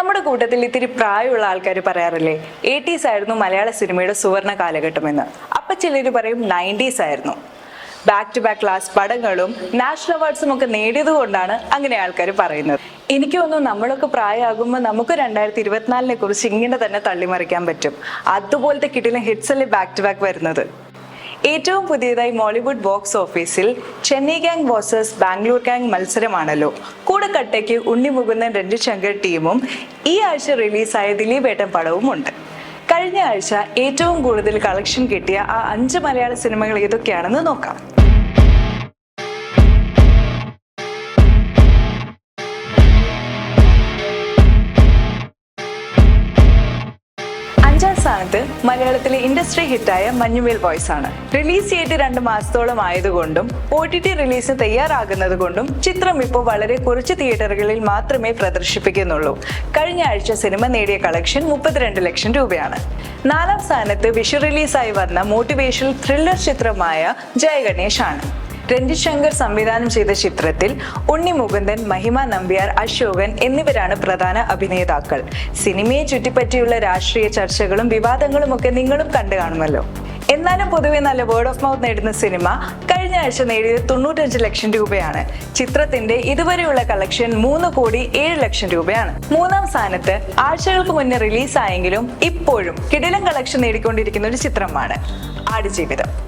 നമ്മുടെ കൂട്ടത്തിൽ ഇത്തിരി പ്രായമുള്ള ആൾക്കാർ പറയാറില്ലേ എയ്റ്റീസ് ആയിരുന്നു മലയാള സിനിമയുടെ സുവർണ കാലഘട്ടമെന്ന്. അപ്പൊ ചിലർ പറയും നയന്റീസ് ആയിരുന്നു. ബാക്ക് ടു ബാക്ക് ക്ലാസ് പടങ്ങളും നാഷണൽ അവാർഡ്സും ഒക്കെ നേടിയത് കൊണ്ടാണ് അങ്ങനെ ആൾക്കാർ പറയുന്നത്. എനിക്ക് തോന്നുന്നു നമ്മളൊക്കെ പ്രായമാകുമ്പോൾ നമുക്ക് രണ്ടായിരത്തി ഇരുപത്തിനാലിനെ കുറിച്ച് ഇങ്ങനെ തന്നെ തള്ളിമറിക്കാൻ പറ്റും. അതുപോലത്തെ കിട്ടിയ ഹിറ്റ്സ് അല്ലേ ബാക്ക് ടു ബാക്ക് വരുന്നത്. ഏറ്റവും പുതിയതായി മോളിവുഡ് ബോക്സ് ഓഫീസിൽ Chennai gang versus Bangalore gang മത്സരമാണല്ലോ. കൂടെ കട്ടയ്ക്ക് ഉണ്ണി മുകുന്ന രഞ്ജിത് ശങ്കർ ടീമും ഈ ആഴ്ച റിലീസായ ദിലീപേട്ടൻ പടവും ഉണ്ട്. കഴിഞ്ഞ ആഴ്ച ഏറ്റവും കൂടുതൽ കളക്ഷൻ കിട്ടിയ ആ അഞ്ച് മലയാള സിനിമകൾ ഏതൊക്കെയാണെന്ന് നോക്കാം. അഞ്ചാം സ്ഥാനത്ത് മലയാളത്തിലെ ഇൻഡസ്ട്രി ഹിറ്റായ മഞ്ഞുമേൽ ബോയ്സ് ആണ് റിലീസ് ചെയ്ത് രണ്ട് മാസത്തോളം ആയതുകൊണ്ടും ഒ ടി ടി റിലീസ് തയ്യാറാകുന്നത് കൊണ്ടും ചിത്രം ഇപ്പോൾ വളരെ കുറച്ച് തിയേറ്ററുകളിൽ മാത്രമേ പ്രദർശിപ്പിക്കുന്നുള്ളൂ. കഴിഞ്ഞ ആഴ്ച സിനിമ നേടിയ കളക്ഷൻ മുപ്പത്തിരണ്ട് ലക്ഷം രൂപയാണ്. നാലാം സ്ഥാനത്ത് വിഷു റിലീസായി വന്ന മോട്ടിവേഷണൽ ത്രില്ലർ ചിത്രമായ ജയ ഗണേഷ് ആണ് രഞ്ജിത് ശങ്കർ സംവിധാനം ചെയ്ത ചിത്രത്തിൽ ഉണ്ണി മുകുന്ദൻ മഹിമ നമ്പ്യാർ അശോകൻ എന്നിവരാണ് പ്രധാന അഭിനേതാക്കൾ. സിനിമയെ ചുറ്റിപ്പറ്റിയുള്ള രാഷ്ട്രീയ ചർച്ചകളും വിവാദങ്ങളും ഒക്കെ നിങ്ങളും കണ്ടു കാണുമല്ലോ. എന്നാലും പൊതുവെ നല്ല വേർഡ് ഓഫ് മൗത്ത് നേടുന്ന സിനിമ കഴിഞ്ഞ ആഴ്ച നേടിയത് തൊണ്ണൂറ്റഞ്ച് ലക്ഷം രൂപയാണ്. ചിത്രത്തിന്റെ ഇതുവരെയുള്ള കളക്ഷൻ മൂന്ന് കോടി ഏഴ് ലക്ഷം രൂപയാണ്. മൂന്നാം സ്ഥാനത്ത് ആഴ്ചകൾക്ക് മുന്നേ റിലീസായെങ്കിലും ഇപ്പോഴും കിടിലം കളക്ഷൻ നേടിക്കൊണ്ടിരിക്കുന്ന ഒരു ചിത്രമാണ് ആടുജീവിതം.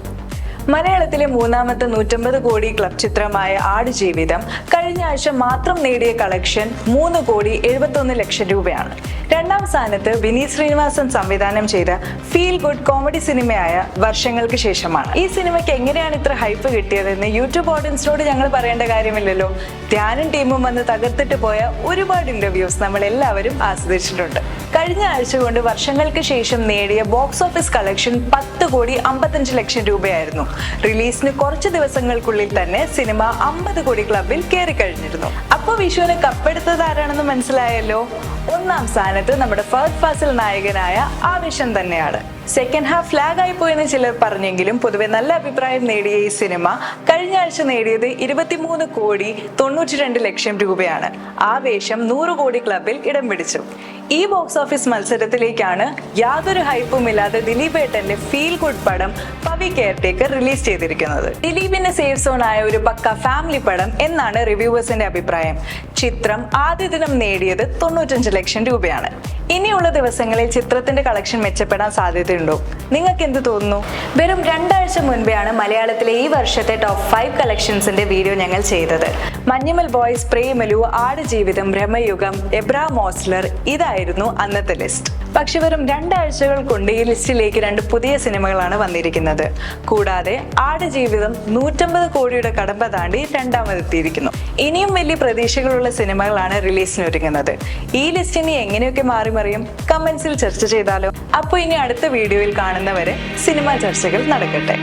മലയാളത്തിലെ മൂന്നാമത്തെ നൂറ്റമ്പത് കോടി ക്ലബ് ചിത്രമായ ആട് ജീവിതം കഴിഞ്ഞ ആഴ്ച മാത്രം നേടിയ കളക്ഷൻ മൂന്ന് കോടി എഴുപത്തൊന്ന് ലക്ഷം രൂപയാണ്. രണ്ടാം സ്ഥാനത്ത് വിനീത് ശ്രീനിവാസൻ സംവിധാനം ചെയ്ത ഫീൽ ഗുഡ് കോമഡി സിനിമയായ വർഷങ്ങൾക്ക് ശേഷമാണ്. ഈ സിനിമയ്ക്ക് എങ്ങനെയാണ് ഇത്ര ഹൈപ്പ് കിട്ടിയതെന്ന് യൂട്യൂബ് ഓഡിയൻസിനോട് ഞങ്ങൾ പറയേണ്ട കാര്യമില്ലല്ലോ. ധ്യാനും ടീമും വന്ന് തകർത്തിട്ട് പോയ ഒരുപാട് ഇന്റർവ്യൂസ് നമ്മൾ എല്ലാവരും ആസ്വദിച്ചിട്ടുണ്ട്. കഴിഞ്ഞ ആഴ്ച കൊണ്ട് വർഷങ്ങൾക്ക് ശേഷം നേടിയ ബോക്സ് ഓഫീസ് കളക്ഷൻ പത്ത് കോടി അമ്പത്തഞ്ച് ലക്ഷം രൂപയായിരുന്നു. റിലീസിന് കുറച്ച് ദിവസങ്ങൾക്കുള്ളിൽ തന്നെ സിനിമ അമ്പത് കോടി ക്ലബിൽ കയറി കഴിഞ്ഞിരുന്നു. അപ്പോൾ വിഷുവിന് കപ്പെടുത്തത് ആരാണെന്ന് മനസ്സിലായല്ലോ? ഒന്നാം സ്ഥാനത്ത് നമ്മുടെ ഫസ്റ്റ് ഫാസിൽ നായകനായ ആവേശം തന്നെയാണ്. സെക്കൻഡ് ഹാഫ് ഫ്ലാഗ് ആയി പോയെന്ന് ചിലർ പറഞ്ഞെങ്കിലും പൊതുവെ നല്ല അഭിപ്രായം നേടിയ ഈ സിനിമ കഴിഞ്ഞ ആഴ്ച നേടിയത് ഇരുപത്തിമൂന്ന് കോടി തൊണ്ണൂറ്റി രണ്ട് ലക്ഷം രൂപയാണ്. ആവേശം നൂറ് കോടി ക്ലബിൽ ഇടം പിടിച്ചു. ഈ ബോക്സ് ഓഫീസ് മത്സരത്തിലേക്കാണ് യാതൊരു ഹൈപ്പും ഇല്ലാതെ ദിലീപേട്ടന്റെ ഫീൽ ഗുഡ് പടം പവി കെയർടേക്കർ റിലീസ് ചെയ്തിരിക്കുന്നത്. ദിലീപിന്റെ സേഫ് സോൺ ആയ ഒരു പക്ക ഫാമിലി പടം എന്നാണ് റിവ്യൂവേഴ്സിന്റെ അഭിപ്രായം. ചിത്രം ആദ്യ ദിനം നേടിയത് തൊണ്ണൂറ്റഞ്ച് ലക്ഷം രൂപയാണ്. ഇനിയുള്ള ദിവസങ്ങളിൽ ചിത്രത്തിന്റെ കളക്ഷൻ മെച്ചപ്പെടാൻ സാധ്യതയുണ്ടോ? നിങ്ങൾക്ക് എന്ത് തോന്നുന്നു? വെറും രണ്ടാഴ്ച മുൻപെയാണ് മലയാളത്തിലെ ഈ വർഷത്തെ ടോപ്പ് ഫൈവ് കളക്ഷൻസിന്റെ വീഡിയോ ഞങ്ങൾ ചെയ്തത്. മഞ്ഞുമൽ ബോയ്സ് പ്രേമലു ആടുജീവിതം ബ്രഹ്മയുഗം എബ്രാ മോസ്ലർ ഇതായിരുന്നു അന്നത്തെ ലിസ്റ്റ് പക്ഷെ വെറും രണ്ടാഴ്ചകൾ കൊണ്ട് ഈ ലിസ്റ്റിലേക്ക് രണ്ട് പുതിയ സിനിമകളാണ് വന്നിരിക്കുന്നത്. കൂടാതെ ആടുജീവിതം നൂറ്റമ്പത് കോടിയുടെ കടമ്പ താണ്ടി രണ്ടാമതെത്തിയിരിക്കുന്നു. ഇനിയും വലിയ പ്രതീക്ഷകളുള്ള സിനിമകളാണ് റിലീസിന് ഒരുങ്ങുന്നത്. ഈ ലിസ്റ്റിനെ എങ്ങനെയൊക്കെ മാറി മറിയും കമന്റ്സിൽ ചർച്ച ചെയ്താലോ? അപ്പോൾ ഇനി അടുത്ത വീഡിയോയിൽ കാണുന്നവരെ സിനിമാ ചർച്ചകൾ നടക്കട്ടെ.